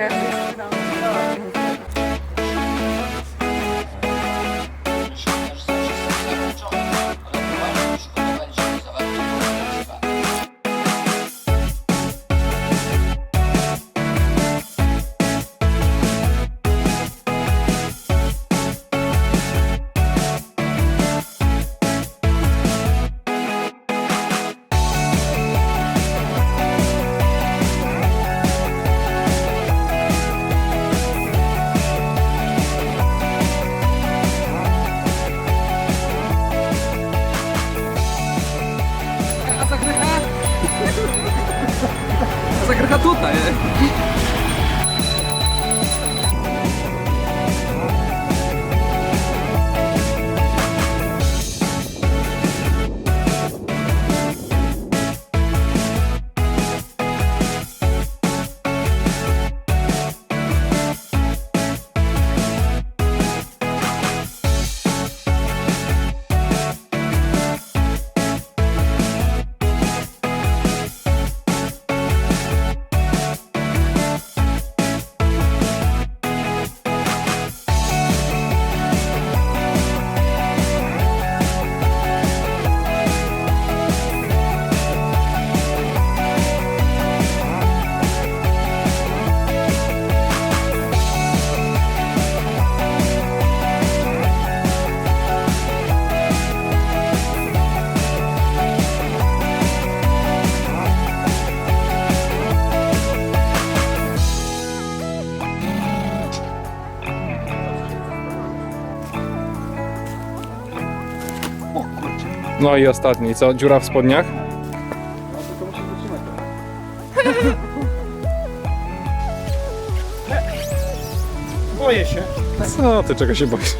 Okay. 多大呀？No i ostatni, co? Dziura w spodniach? Boję się. Co ty czego się boisz?